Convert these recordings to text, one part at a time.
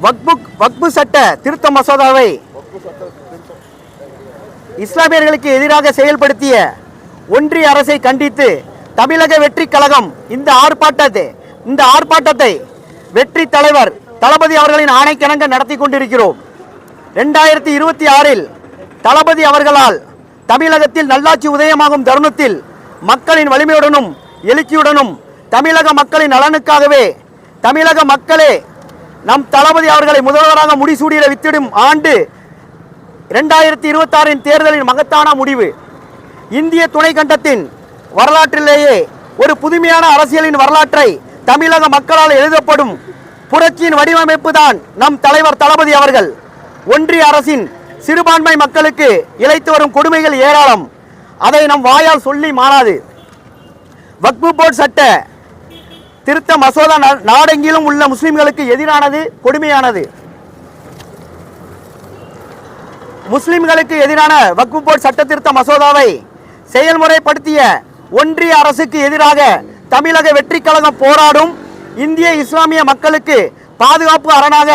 வக்பு வக்பு சட்ட திருத்த மசோதாவை இஸ்லாமியர்களுக்கு எதிராக செயல்படுத்திய ஒன்றிய அரசை கண்டித்து தமிழக வெற்றி கழகம் இந்த ஆர்ப்பாட்டத்தை இந்த ஆர்ப்பாட்டத்தை வெற்றி தலைவர் தளபதி அவர்களின் ஆணைக்கிணங்க நடத்தி கொண்டிருக்கிறோம். ரெண்டாயிரத்தி இருபத்தி ஆறில் தளபதி அவர்களால் தமிழகத்தில் நல்லாட்சி உதயமாகும் தருணத்தில் மக்களின் வலிமையுடனும் எழுச்சியுடனும் தமிழக மக்களின் நலனுக்காகவே தமிழக மக்களே நம் தளபதி அவர்களை முதல்வராக முடிசூடிய வித்திடும் ஆண்டு இரண்டாயிரத்தி இருபத்தாறின் தேர்தலின் மகத்தான முடிவு. இந்திய துணைக்கண்டத்தின் வரலாற்றிலேயே ஒரு புதுமையான அரசியலின் வரலாற்றை தமிழக மக்களால் எழுதப்படும் புரட்சியின் வடிவமைப்பு தான் நம் தலைவர் தளபதி அவர்கள். ஒன்றிய அரசின் சிறுபான்மை மக்களுக்கு இழைத்து வரும் கொடுமைகள் ஏராளம். அதை நம் வாயால் சொல்லி மாறாது. வக்பு போர்ட் சட்ட திருத்த மசோதா நாடெங்கிலும் உள்ள முஸ்லிம்களுக்கு எதிரானது கொடுமையானது. முஸ்லிம்களுக்கு எதிரான வக்பு போர்ட் சட்ட திருத்த மசோதாவை செயல்முறைப்படுத்திய ஒன்றிய அரசுக்கு எதிராக தமிழக வெற்றி கழகம் போராடும் இந்திய இஸ்லாமிய மக்களுக்கு பாதுகாப்பு அரணாக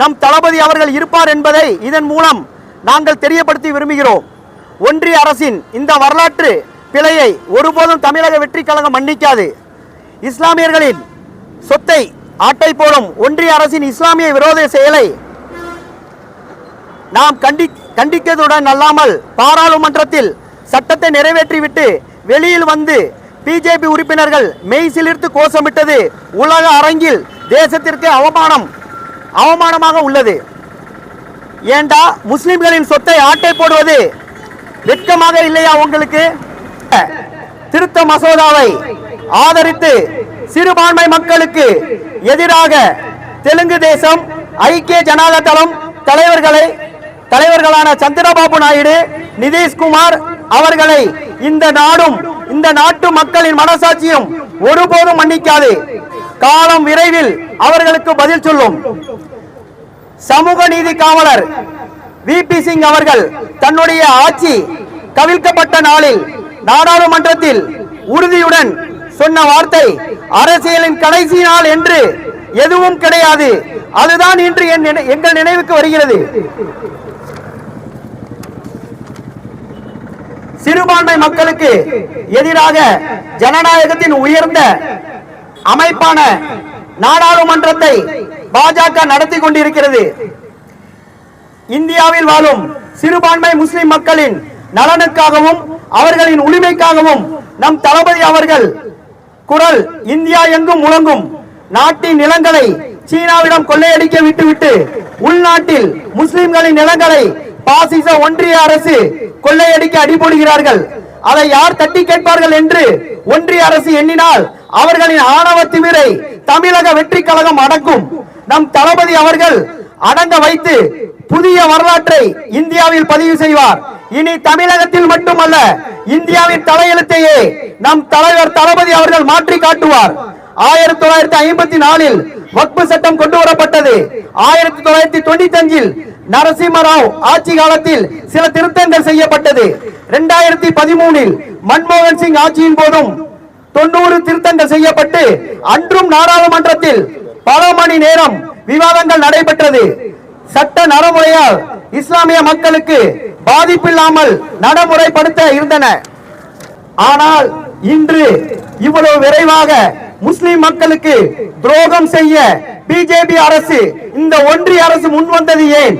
நம் தளபதி அவர்கள் இருப்பார் என்பதை இதன் மூலம் நாங்கள் தெரியப்படுத்தி விரும்புகிறோம். ஒன்றிய அரசின் இந்த வரலாற்று பிழையை ஒருபோதும் தமிழக வெற்றி கழகம் மன்னிக்காது. இஸ்லாமியர்களின் சொத்தை ஆட்டை போடும் ஒன்றிய அரசின் இஸ்லாமிய விரோத செயலை நாம் கண்டி கண்டிக்கதுடன் அல்லாமல் பாராளுமன்றத்தில் சட்டத்தை நிறைவேற்றிவிட்டு வெளியில் வந்து பிஜேபி உறுப்பினர்கள் மெய் சிலிர்த்து கோஷமிட்டது உலக அரங்கில் தேசத்திற்கு அவமானம் அவமானமாக உள்ளது. ஏண்டா முஸ்லிம்களின் சொத்தை ஆட்டை போடுவது வெட்கமாக இல்லையா உங்களுக்கு? திருத்த மசோதாவை ஆதரித்து சிறுபான்மை மக்களுக்கு எதிராக தெலுங்கு தேசம் ஐக்கிய ஜனதா தளம் தலைவர்களை தலைவர்களான சந்திரபாபு நாயுடு நிதிஷ்குமார் அவர்களை இந்த நாடும் இந்த நாட்டு மக்களின் மனசாட்சியும் ஒருபோதும் மன்னிக்காது. காலம் விரைவில் அவர்களுக்கு பதில் சொல்லும். சமூக நீதி காவலர் விபி சிங் அவர்கள் தன்னுடைய ஆட்சி கவிழ்க்கப்பட்ட நாளில் நாடாளுமன்றத்தில் உறுதியுடன் சொன்ன வார்த்தை அரசியலின் கடைசி நாள் என்று எதுவும் கிடையாது. அதுதான் இன்று என் எங்கள் நினைவுக்கு வருகிறது. சிறுபான்மை மக்களுக்கு எதிராக ஜனநாயகத்தின் உயர்ந்த அமைப்பான நாடாளுமன்றத்தை பாஜக நடத்தி கொண்டிருக்கிறது. இந்தியாவில் வாழும் சிறுபான்மை முஸ்லிம் மக்களின் நலனுக்காகவும் அவர்களின் உரிமைக்காகவும் நம் தளபதி அவர்கள் குரல் இந்தியா எங்கும் முழங்கும். நாட்டின் நிலங்களை சீனாவிடம் கொள்ளையடிக்க விட்டுவிட்டு உள்நாட்டில் முஸ்லிம்களின் நிலங்களை பாசிச ஒன்றிய அரசு கொள்ளையடிக்க அடிபோடுகிறார்கள். அதை யார் தட்டி கேட்பார்கள் என்று ஒன்றிய அரசு எண்ணினால் அவர்களின் ஆணவ திமிரை தமிழக வெற்றி கழகம் அடக்கும். நம் தளபதி அவர்கள் அடங்க வைத்து புதிய வரலாற்றை இந்தியாவில் பதிவு செய்வார். இனி தமிழகத்தில் மட்டுமல்ல இந்தியாவின் தலையெழுத்தையே நம் தலைவர் தளபதி அவர்கள் மாற்றி காட்டுவார். ஆயிரத்தி தொள்ளாயிரத்தி ஐம்பத்தி நாலில் வக்பு சட்டம் கொண்டு வரப்பட்டது. ஆயிரத்தி தொள்ளாயிரத்தி தொண்ணூத்தி அஞ்சில் நரசிம்மராவ் ஆட்சி காலத்தில் சில திருத்தங்கள் செய்யப்பட்டது. இரண்டாயிரத்தி பதிமூனில் மன்மோகன் சிங் ஆட்சியின் போதும் தொண்ணூறு திருத்தங்கள் செய்யப்பட்டு அன்றும் நாடாளுமன்றத்தில் பல மணி நேரம் விவாதங்கள் நடைபெற்றது. சட்ட நடைமுறையால் இஸ்லாமிய மக்களுக்கு பாதிப்பில்லாமல் நடைமுறைப்படுத்த இருந்தன. ஆனால் இன்று இவ்வளவு விரைவாக முஸ்லிம் மக்களுக்கு துரோகம் செய்ய பிஜேபி அரசு இந்த ஒன்றிய அரசு முன் வந்தது ஏன்?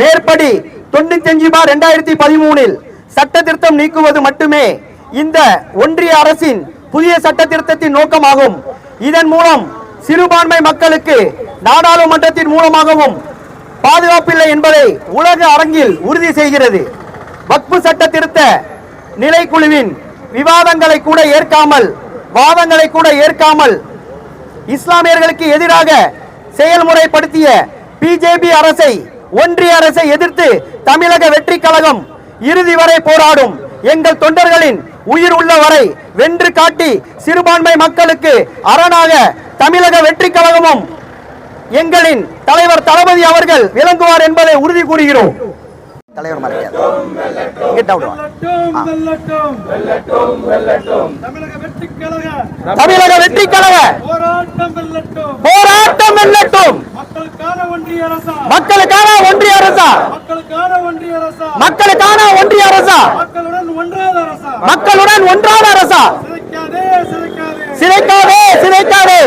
மேற்படி தொண்ணூத்தி அஞ்சு பார் இரண்டாயிரத்தி பதிமூணில் சட்ட திருத்தம் நீக்குவது மட்டுமே இந்த ஒன்றிய அரசின் புதிய சட்ட திருத்தத்தின் நோக்கமாகும். இதன் மூலம் சிறுபான்மை மக்களுக்கு நாடாளுமன்றத்தின் மூலமாகவும் பாதுகாப்பில்லை என்பதை உலக அரங்கில் உறுதி செய்கிறது. வக்பு சட்ட திருத்த நிலைக்குழுவின் விவாதங்களை கூட ஏற்காமல் வாதங்களை கூட ஏற்காமல் இஸ்லாமியர்களுக்கு எதிராக செயல்முறைப்படுத்திய பிஜேபி அரசை ஒன்றிய அரசை எதிர்த்து தமிழக வெற்றி கழகம் இறுதி வரை போராடும். எங்கள் தொண்டர்களின் உயிர் உள்ள வரை வென்று காட்டி சிறுபான்மை மக்களுக்கு அரணாக தமிழக வெற்றி கழகமும் எங்களின் தலைவர் தளபதி அவர்கள் விளங்குவார் என்பதை உறுதி கூறுகிறோம். தலைவர் மறையாது தமிழக வெற்றி கழக. போராட்டம் வெல்லட்டும். மக்களுக்கான ஒன்றிய அரசா. மக்களுக்கான ஒன்றிய அரசா. மக்களுடன் ஒன்றாத அரசா. சிதைக்காதே சிதைக்காதே.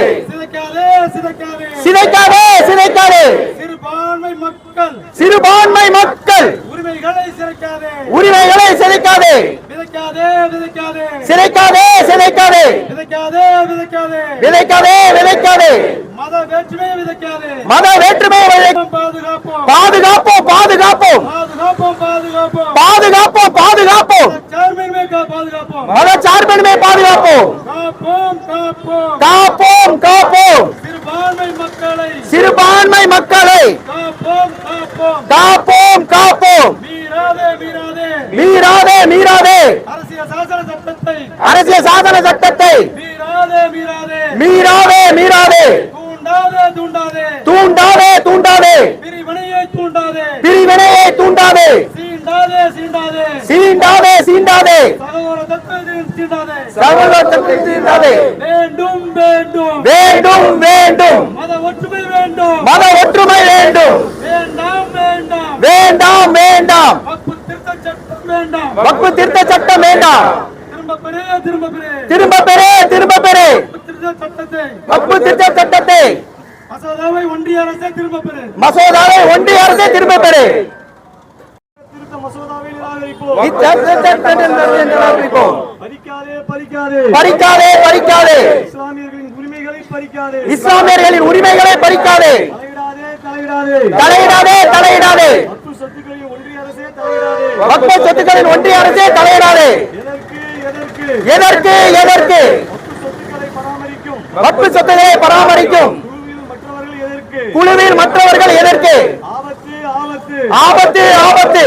சிதைக்காதே சிதைக்காதே. சிறுபான்மை மக்கள். சிறுபான்மை மக்கள். உரிமைகளை சிதைக்காதே உரிமைகளை சிதைக்காதே விதைக்காதே விதைக்காதே. சிதைக்காதே சிதைக்காதே விதைக்காதே விதைக்காதே. விதைக்காதே விதைக்காதே. மத வேற்றுமையை விதைக்காதே. மத வேற்றுமை பாதுகாப்போம். பாதுகாப்போம் பாதுகாப்போம். பாதுகாப்போம் பாதுகாப்போம். பாதுகாப்போம் பாதுகாப்போம். மத சார்பின்மை பாதுகாப்போம் காப்போம் காப்போம் காப்போம் காப்போம் சிறுபான்மை மக்களை சிறுபான்மை மக்களை காப்போம் காப்போம் காப்போம் காப்போம் மீறாதே மீறாதே மீறாதே மீறாதே அரசியல் சாசன சட்டத்தை அரசியல் சாதன சட்டத்தை மீறாதே மீறாதே. தூண்டாதே தூண்டாதே. பிரிவினையை தூண்டாதே. சீண்டாதே சீண்டாதே. சகோதரத்தை சீண்டாதே. வேண்டும் வேண்டும். வேண்டும் வேண்டும். மத ஒற்றுமை வேண்டும். மத ஒற்றுமை வேண்டும். வேண்டாம் வேண்டாம். வேண்டாம் வேண்டாம். வக்பு திருத்த சட்டம் வேண்டாம். திரும்ப பெரு திரும்ப பெரு வப்பு திருத்த சட்டத்தை. மசோதாவை ஒன்றிய அரசே திரும்ப பெறு. மசோதாவை ஒன்றிய அரசே திரும்ப பெறு. பறிக்காதே பறிக்காதே. இஸ்லாமியர்களின் உரிமைகளை பறிக்காதே. தலையிடாதே தலையிடாதே. மக்கள் சொத்துக்களின் ஒன்றிய அரசே தலையிடாதே. எதற்கு? எதற்கு? பத்து சொத்துக்களை பராமரிக்கும். குழுவில் மற்றவர்கள் எதற்கு? ஆபத்து ஆபத்து.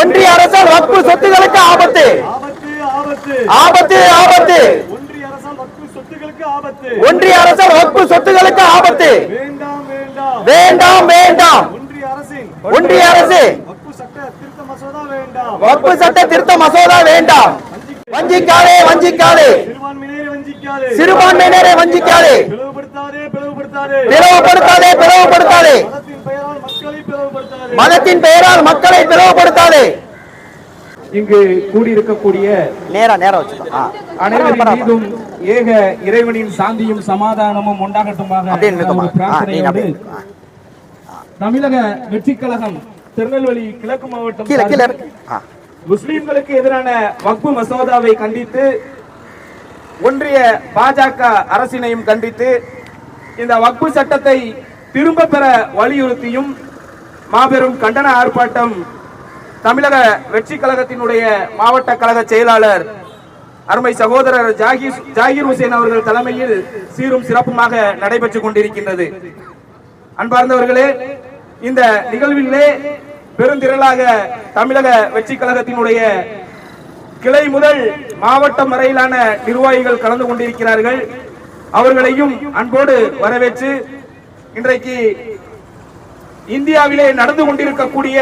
ஒன்றிய அரசால் வக்பு சொத்துகளுக்கு ஆபத்து. ஆபத்து. ஆபத்து ஒன்றிய அரசால் வக்பு சொத்துகளுக்கு ஆபத்து. வேண்டாம் வேண்டாம். ஒன்றிய அரசு. வக்பு சட்ட திருத்த மசோதா வேண்டாம். வஞ்சிக்காதே வஞ்சிக்காதே. சிறுபான்மையினரை வஞ்சிக்காதே. பிளவுபடுத்தாதே பிளவுபடுத்தாதே. மதத்தின் பெயரால் மக்களை பிளவுபடுத்தாதே. இங்கு கூடியிருக்கக்கூடிய நேரா நேரா வச்சுக்கோ. அனைவரின் மீதும் ஏக இறைவனின் சாந்தியும் சமாதானமும் உண்டாகட்டுமாக தமிழக வெற்றிக் கழகம் திருநெல்வேலி கிழக்கு மாவட்டம் முஸ்லிம்களுக்கு எதிரான வக்பு மசோதாவை கண்டித்து ஒன்றிய பாஜக அரசினையும் கண்டித்து இந்த வக்பு சட்டத்தை திரும்ப பெற வலியுறுத்தியும் மாபெரும் கண்டன ஆர்ப்பாட்டம் தமிழக வெற்றி கழகத்தினுடைய மாவட்ட கழக செயலாளர் அருமை சகோதரர் ஜாகிர் ஜாகிர் ஹுசேன் அவர்கள் தலைமையில் சீரும் சிறப்புமாக நடைபெற்றுக் கொண்டிருக்கின்றது. அன்பார்ந்தவர்களே இந்த நிகழ்விலே பெருந்திரளாக தமிழக வெற்றி கழகத்தினுடைய கிளை முதல் மாவட்டம் வரையிலான நிர்வாகிகள் கலந்து கொண்டிருக்கிறார்கள். அவர்களையும் அன்போடு வரவேற்று இன்றைக்கு இந்தியாவிலே நடந்து கொண்டிருக்கக்கூடிய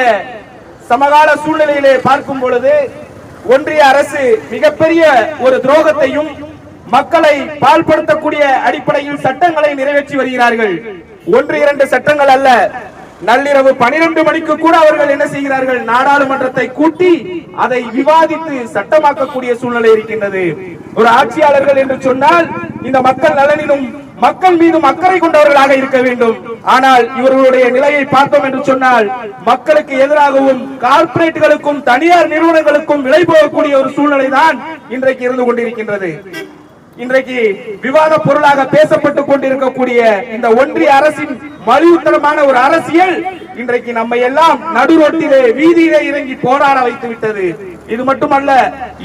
சமகால சூழ்நிலையிலே பார்க்கும் பொழுது ஒன்றிய அரசு மிகப்பெரிய ஒரு துரோகத்தையும் மக்களை பால்படுத்தக்கூடிய அடிப்படையில் சட்டங்களை நிறைவேற்றி வருகிறார்கள். ஒன்று இரண்டு சட்டங்கள் அல்ல நள்ளிரவு பனிரெண்டு மணிக்கு கூட அவர்கள் என்ன செய்கிறார்கள்? நாடாளுமன்றத்தை கூட்டி அதை விவாதித்து சட்டமாக்கக்கூடிய சூழ்நிலை இருக்கின்றது. ஒரு ஆட்சியாளர்கள் என்று சொன்னால் இந்த மக்கள் நலனிலும் மக்கள் மீதும் அக்கறை கொண்டவர்களாக இருக்க வேண்டும். ஆனால் இவர்களுடைய நிலையை பார்த்தோம் என்று சொன்னால் மக்களுக்கு எதிராகவும் கார்ப்பரேட்டுகளுக்கும் தனியார் நிறுவனங்களுக்கும் விலை போகக்கூடிய ஒரு சூழ்நிலை தான் இன்றைக்கு இருந்து கொண்டிருக்கின்றது. இன்றைக்கு விவாத பொருளாக பேசப்பட்டுக் கொண்டிருக்கக்கூடிய இந்த ஒன்றிய அரசின் மலிவுத்தனமான ஒரு அரசியல் இன்றைக்கு நம்ம எல்லாம் நடு ரோட்டிலே வீதியிலே இறங்கி போராட வைத்து விட்டது. இது மட்டுமல்ல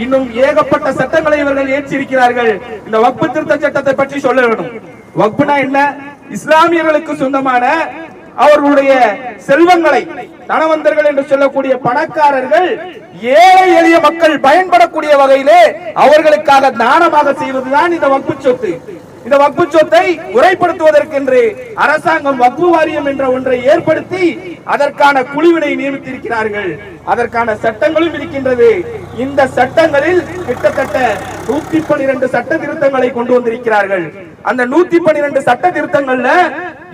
இன்னும் ஏகப்பட்ட சட்டங்களை இவர்கள் ஏற்றிருக்கிறார்கள். இந்த வக்பு திருத்த சட்டத்தை பற்றி சொல்ல வேண்டும் வக்புனா என்ன? இஸ்லாமியர்களுக்கு சொந்தமான அவர்களுடைய செல்வங்களை தனவந்தர்கள் என்று சொல்லக்கூடிய பணக்காரர்கள் ஏழை எளிய மக்கள் பயன்படக்கூடிய வகையிலே அவர்களுக்காக தானமாக செய்வதுதான் இந்த வக்பு சொத்து. இந்த வக்பு சொத்தை உரைப்படுத்துவதற்கென்று அரசாங்கம் வக்பு வாரியம் என்ற ஒன்றை ஏற்படுத்தி அதற்கான குழுவினை நியமித்திருக்கிறார்கள். அதற்கான சட்டங்களும் இருக்கின்றது. இந்த சட்டங்களில் கிட்டத்தட்ட நூத்தி பன்னிரண்டு சட்ட திருத்தங்களை கொண்டு வந்திருக்கிறார்கள். அந்த நூத்தி பன்னிரண்டு சட்ட திருத்தங்கள்ல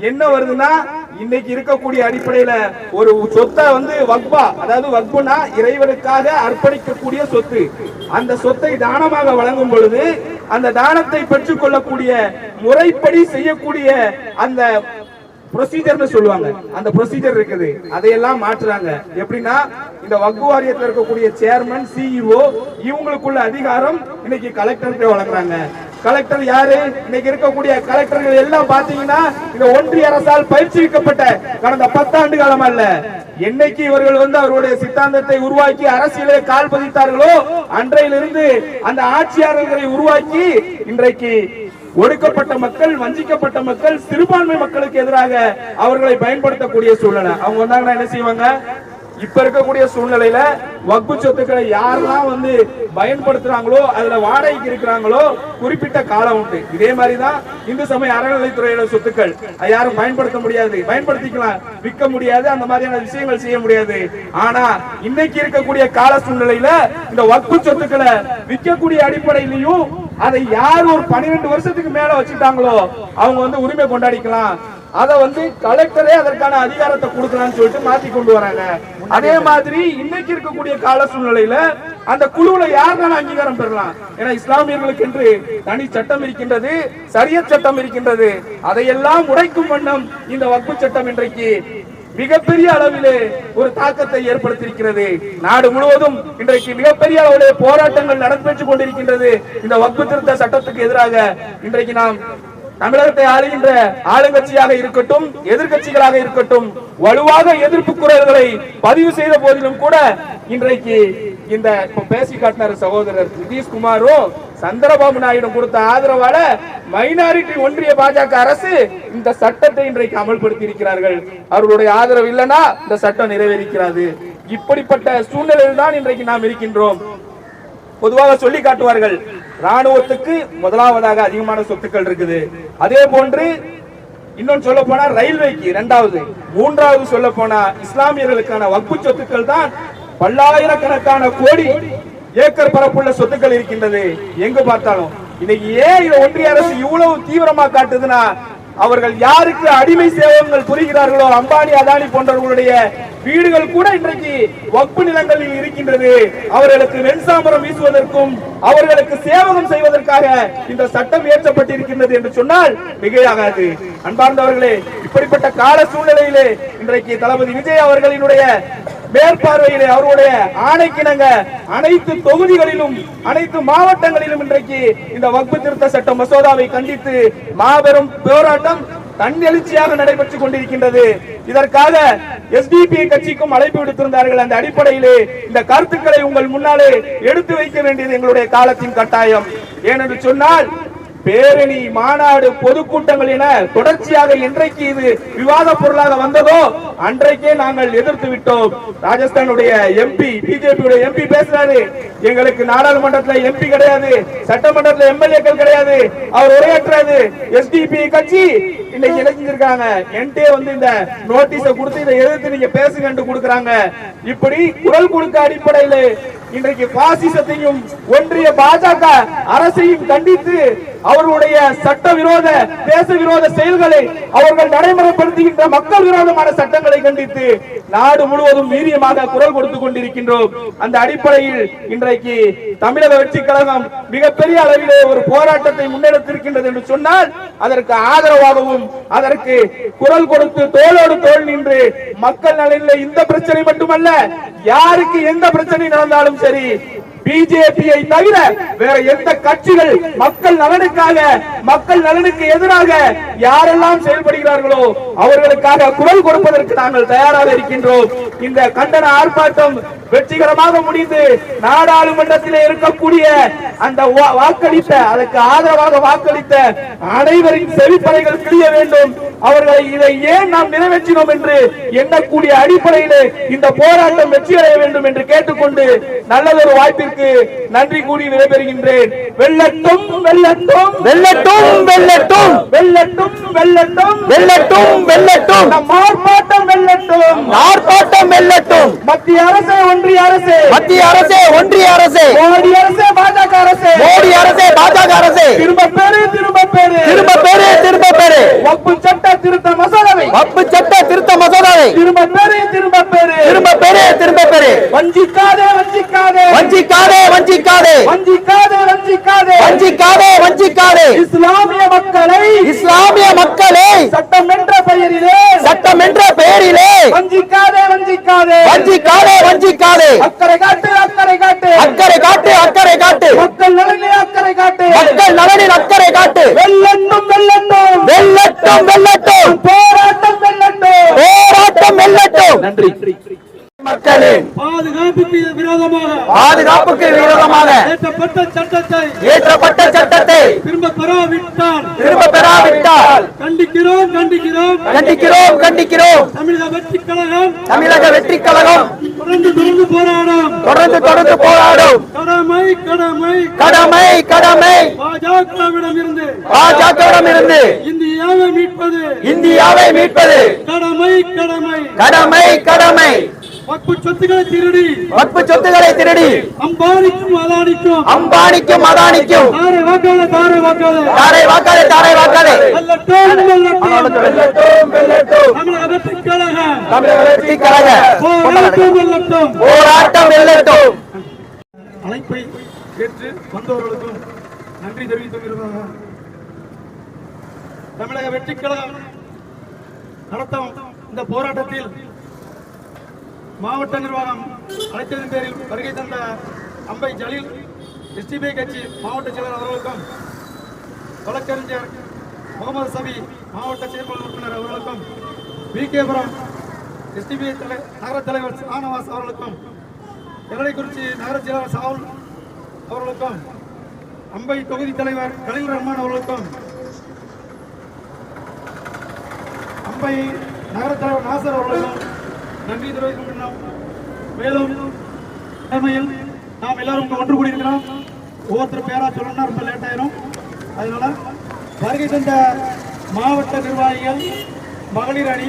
என்ன வருதுன்னா இன்னைக்கு இருக்கக்கூடிய அடிப்படையில ஒரு சொத்தை வந்து வக்பா அதாவது வக்புனா இறைவனுக்காக அர்ப்பணிக்கக்கூடிய சொத்து. அந்த சொத்தை தானமாக வழங்கும் பொழுது அந்த தானத்தை பெற்றுக் கொள்ளக்கூடிய முறைப்படி செய்யக்கூடிய அந்த ப்ரொசீஜர்னு சொல்லுவாங்க. அந்த ப்ரொசீஜர் இருக்குது. அதையெல்லாம் மாற்றுறாங்க. எப்படின்னா இந்த வக்கு வாரியத்தில் இருக்கக்கூடிய சேர்மன் சிஇஓ இவங்களுக்குள்ள அதிகாரம் இன்னைக்கு கலெக்டருக்கு வழங்குறாங்க. கலெக்டர் யாரு? இன்னைக்கு இருக்கக்கூடிய கலெக்டர்கள் எல்லாம் பாத்தீங்கன்னா இந்த ஒன்றிய அரசால் பயிற்சிக்கப்பட்ட கடந்த பத்தாண்டு காலம் அல்ல. என்னைக்கு இவர்கள் வந்து அவருடைய சித்தாந்தத்தை உருவாக்கி அரசியலே கால் பதித்தார்களோ அன்றையிலிருந்து அந்த ஆட்சியாளர்களை உருவாக்கி இன்றைக்கு ஒடுக்கப்பட்ட மக்கள் வஞ்சிக்கப்பட்ட மக்கள் சிறுபான்மை மக்களுக்கு எதிராக அவர்களை பயன்படுத்தக்கூடிய சூழ்நிலை. அவங்க வந்தாங்கன்னா என்ன செய்வாங்க? இப்ப இருக்கக்கூடிய சூழ்நிலையில வக்பு சொத்துக்களை யாரெல்லாம் வந்து பயன்படுத்துறாங்களோ அதுல வாடகைக்கு இருக்கிறாங்களோ குறிப்பிட்ட காலம் உண்டு. இதே மாதிரிதான் இந்து சமய அறநிலைத்துறையோட சொத்துக்கள். யாரும் பயன்படுத்த முடியாது. பயன்படுத்திக்கலாம். விற்க முடியாது. அந்த மாதிரியான விஷயங்கள் செய்ய முடியாது. ஆனா இன்னைக்கு இருக்கக்கூடிய கால சூழ்நிலையில இந்த வக்பு சொத்துக்களை விற்கக்கூடிய அடிப்படையிலையும் அதை யார் ஒரு பன்னிரெண்டு வருஷத்துக்கு மேல வச்சுட்டாங்களோ அவங்க வந்து உரிமை கொண்டாடிக்கலாம். அதை வந்து கலெக்டரே அதற்கான அதிகாரத்தை கொடுக்கலாம்னு சொல்லிட்டு மாத்தி கொண்டு வராங்க. அதே மாதிரி இன்னைக்கு இருக்கக்கூடிய கால சூழ்நிலையில அந்த குழுவுல யாருனாலும் அங்கீகாரம் பெறலாம்? ஏன்னா இஸ்லாமியர்களுக்கு என்று தனி சட்டம் இருக்கின்றது சரிய சட்டம் இருக்கின்றது. அதையெல்லாம் உடைக்கும் வண்ணம் இந்த வக்பு சட்டம் இன்றைக்கு மிகப்பெரிய அளவிலே ஒரு தாக்கத்தை ஏற்படுத்தியிருக்கிறது. நாடு முழுவதும் இன்றைக்கு மிகப்பெரிய அளவிலே போராட்டங்கள் நடைபெற்றுக் கொண்டிருக்கின்றது. இந்த வக்பு திருத்த சட்டத்துக்கு எதிராக இன்றைக்கு நாம் தமிழகத்தை ஆளுகின்ற ஆளுங்கட்சியாக இருக்கட்டும் எதிர்கட்சிகளாக இருக்கட்டும் வலுவாக எதிர்ப்பு குரல்களை பதிவு செய்த போதிலும் கூட இன்றைக்கு இந்த பேசி காட்டினார் சகோதரர் நிதிஷ்குமாரும் சந்திரபாபு நாயுடு கொடுத்த ஆதரவால மைனாரிட்டி ஒன்றிய பாஜக அரசு இந்த சட்டத்தை இன்றைக்கு அமல்படுத்தி இருக்கிறார்கள் அவர்களுடைய ஆதரவு இல்லைன்னா இந்த சட்டம் நிறைவேறிக்கிறது. இப்படிப்பட்ட சூழ்நிலையில் தான் இன்றைக்கு நாம் இருக்கின்றோம். பொதுவாக சொல்லி காட்டுவார்கள் ராணுவத்துக்கு முதலாவதாக அதிகமான சொத்துக்கள் இருக்குது. அதே போன்று இன்னொன்று சொல்ல போனா ரயில்வேக்கு இரண்டாவது. மூன்றாவது சொல்ல போனா இஸ்லாமியர்களுக்கான வகுப்பு சொத்துக்கள் தான் பல்லாயிரக்கணக்கான கோடி ஏக்கர் பரப்புள்ள சொத்துக்கள் இருக்கின்றது. எங்கு பார்த்தாலும். இன்னைக்கு ஏன் இதை ஒன்றிய அரசு இவ்வளவு தீவிரமா காட்டுதுன்னா அவர்கள் யாருக்கு அடிமை சேவகங்கள் புரிகிறார்களோ அம்பானி அதானி போன்றவர்களுடைய வீடுகள் கூட இன்றைக்கு வக்பு நிலங்களில் இருக்கின்றது. அவர்களுக்கு வெண்சாமரம் வீசுவதற்கும் அவர்களுக்கு சேவகம் செய்வதற்காக இந்த சட்டம் இயற்றப்பட்டிருக்கின்றது என்று சொன்னால் மிகையாகாது. அன்பார்ந்தவர்களே இப்படிப்பட்ட கால சூழ்நிலையிலே இன்றைக்கு தளபதி விஜய் அவர்களினுடைய மேற்பார்வையிலே அவருடைய ஆணைக்கிணங்க அனைத்து தொகுதிகளிலும் அனைத்து மாவட்டங்களிலும் இன்றைக்கு இந்த வக்பு திருத்த சட்ட மசோதாவை கண்டித்து மாபெரும் போராட்டம் தன்னெழுச்சியாக நடைபெற்றுக் கொண்டிருக்கின்றது. இதற்காக எஸ்டிபி கட்சிக்கும் அழைப்பு விடுத்திருந்தார்கள். அந்த அடிப்படையிலே இந்த கருத்துக்களை உங்கள் முன்னாலே எடுத்து வைக்க வேண்டியது எங்களுடைய காலத்தின் கட்டாயம். ஏனென்று சொன்னால் பேரணி மாநாடு பொதுக்கூட்டங்கள் என தொடர்ச்சியாக இன்றைக்கு இது விவாத பொருளாக வந்ததோ அன்றைக்கே நாங்கள் எதிர்த்து விட்டோம். ராஜஸ்தானுடைய எம்பி பிஜேபியுடைய எம்பி பேசுறாரு. எங்களுக்கு நாடாளுமன்றத்துல எம்பி கிடையாது சட்டமன்றத்துல எம்எல்ஏக்கள் கிடையாது. அவர் உரையாற்றாது எஸ்டிபி கட்சி இன்னைக்கு இணைஞ்சிருக்காங்க. என்கிட்டே வந்து இந்த நோட்டீஸை கொடுத்து இதை எதிர்த்து நீங்க பேசுங்கன்னு கொடுக்குறாங்க. இப்படி குரல் கொடுக்க அடிப்படையில் இன்றைக்கு பாசிசத்தையும் ஒன்றிய பாஜக அரசையும் கண்டித்து அவர்களுடைய சட்ட விரோத தேச விரோத செயல்களை அவர்கள் நடைமுறைப்படுத்துகின்ற மக்கள் விரோதமான சட்டங்களை கண்டித்து நாடு முழுவதும் வீரியமாக குரல் கொடுத்துக் கொண்டிருக்கின்றோம். அந்த அடிப்படையில் இன்றைக்கு தமிழக வெற்றி கழகம் மிகப்பெரிய அளவிலே ஒரு போராட்டத்தை முன்னெடுத்திருக்கின்றது என்று சொன்னால் அதற்கு ஆதரவாகவும் அதற்கு குரல் கொடுத்து தோளோடு தோள் நின்று மக்கள் நலனில் இந்த பிரச்சனை மட்டுமல்ல யாருக்கு எந்த பிரச்சனை நடந்தாலும் சரி பிஜேபியை தவிர வேற எந்த கட்சிகள் மக்கள் நலனுக்காக மக்கள் நலனுக்கு எதிராக யாரெல்லாம் செயல்படுகிறார்களோ அவர்களுக்காக குரல் கொடுப்பதற்கு நாங்கள் தயாராக இருக்கின்றோம். இந்த கண்டன ஆர்ப்பாட்டம் வெற்றிகரமாக முடிந்து நாடாளுமன்றத்தில் இருக்கக்கூடிய அந்த வா- வாக்களித்த அதற்கு ஆதரவாக வாக்களித்த அனைவரின் செவிப்படைகள் கிளிய வேண்டும். அவர்களை இதை ஏன் நாம் நிறைவேற்றினோம் என்று எண்ணக்கூடிய அடிப்படையிலே இந்த போராட்டம் வெற்றியடைய வேண்டும் என்று கேட்டுக்கொண்டு நல்லதொரு வாய்ப்பிற்கு நன்றி கூறி விடைபெறுகின்றேன். வெல்லட்டும் வெல்லட்டும் வெல்லட்டும் வெல்லட்டும் வெல்லட்டும் வெல்லட்டும் வெல்லட்டும் நம் ஆர்ப்பாட்டம் வெல்லட்டும் ஆர்ப்பாட்டம் வெல்லட்டும் மத்திய அரசு ஒன்றிய அரசு. மத்திய அரசே ஒன்றிய அரசே. மோடி அரசு பாஜக அரசு. மோடி அரசே பாஜக அரசே. திரும்ப பெரு திரும்ப பெரு திரும்ப பெரு திரும்ப பெரு வகுப்பு சட்ட திருத்த மசோதாவை. வப்பு சட்ட மசோதாவை திரும்ப பெரு திரும்ப பெரு. திரும்ப பெரு திரும்ப பெரு. வஞ்சிக்காதே வஞ்சிக்காதே. வஞ்சிக்காதே வஞ்சிக்காதே. வஞ்சிக்காதே வஞ்சிக்காதே. வஞ்சிக்காதே வஞ்சிக்காதே. இஸ்லாமிய மக்களை இஸ்லாமிய மக்களே சட்டம் என்ற பெயரிலே சட்டம் என்ற பெயரிலே வஞ்சிக்காதே வஞ்சிக்காதே. வஞ்சிக்காதே வஞ்சிக்காதே. அக்கறை காட்டு அக்கறை காட்டு. அக்கறை காட்டு அக்கறை காட்டு. மக்கள் நலனிலே அக்கறை காட்டு. மக்கள் நலனில் அக்கறை காட்டு. வெல்லட்டும் வெல்லட்டும் வெல்லட்டும் வெல்லட்டும் போராட்டம் வெல்லட்டும் போராட்டம் வெல்லட்டும் நன்றி. மக்களின் பாதுகாப்புக்கு விரோதமாக பாதுகாப்புக்கு விரோதமாக ஏற்றப்பட்ட சட்டத்தை ஏற்றப்பட்ட சட்டத்தை திரும்ப பெறாவிட்டால் திரும்ப பெறாவிட்டால் கண்டிக்கிறோம் கண்டிக்கிறோம். கண்டிக்கிறோம் கண்டிக்கிறோம். தமிழக வெற்றி கழகம் தமிழக வெற்றி கழகம் தொடர்ந்து தொடர்ந்து போராடும். தொடர்ந்து தொடர்ந்து போராடும். கடமை கடமை. கடமை கடமை. பாஜகவிடம் இருந்து பாஜகவிடம் இருந்து இந்தியாவை மீட்பது. இந்தியாவை மீட்பது. கடமை. கடமை கடமை. கடமை வக்பு சொத்துக்களை திருடி. வக்பு சொத்துக்களை திருடி. அம்பானிக்கும் அதானிக்கும். அம்பானிக்கும் அதானிக்கும். தாரை வாக்காத தாரை வாக்காத தாரை வாக்காதே தாரை வாக்காதே வெல்லட்டும் வெல்லட்டும். வெல்லட்டும் வெல்லட்டும். தமிழக வெற்றி கழகம் தமிழக வெற்றி கழக. போராட்டம் வெல்லட்டும். போராட்டம் வெல்லட்டும். அழைப்பை ஏற்று வந்தவர்களுக்கும் நன்றி தெரிவித்துக் தமிழக வெற்றி கழகம் நடத்தும் இந்த போராட்டத்தில் மாவட்ட நிர்வாகம் அழைத்ததன் பேரில் வருகை தந்த அம்பை ஜலீல் எஸ்டிபிஐ கட்சி மாவட்ட செயலர் அவர்களுக்கும் வழக்கறிஞர் முகமது சபி மாவட்ட செயற்பாளர் உறுப்பினர் அவர்களுக்கும் விகேபுரம் எஸ்டிபிஐ தலை நகர தலைவர் ஆனவாஸ் அவர்களுக்கும் எல்லைக்குறிச்சி நகர செயலாளர் சாவுல் அவர்களுக்கும் அம்பை தொகுதி தலைவர் கலீல் ரஹ்மான் அவர்களுக்கும் அம்பை நகர தலைவர் நாசர் அவர்களுக்கும் நன்றி தெரிவிக்கின்றோம் மேலும் தலைமையில் நாம் எல்லாரும் ஒன்று கூடியிருக்கிறோம். ஒவ்வொருத்தர் பேரா சொல்லணும்னா ரொம்ப லேட் ஆயிரும். அதனால வருகை தந்த மாவட்ட நிர்வாகிகள் மகளிர் அணி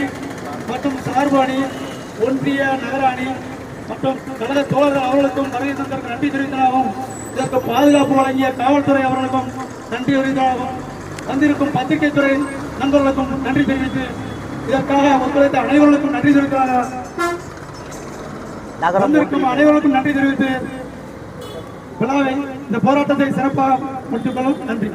மற்றும் சார்பு அணி ஒன்றிய நகர அணி மற்றும் கழக தோழர்கள் அவர்களுக்கும் வருகை தந்ததற்கு நன்றி தெரிவித்ததாகவும் இதற்கு பாதுகாப்பு வழங்கிய காவல்துறை அவர்களுக்கும் நன்றி தெரிவித்ததாகவும் வந்திருக்கும் பத்திரிகை துறை நண்பர்களுக்கும் நன்றி தெரிவித்து இதற்காக ஒத்துழைத்த அனைவர்களுக்கும் நன்றி தெரிவித்ததாக வந்திருக்கும் அனைவருக்கும் நன்றி தெரிவித்து விழாவை இந்த போராட்டத்தை சிறப்பாக முடித்துக் கொள்ளும் நன்றி.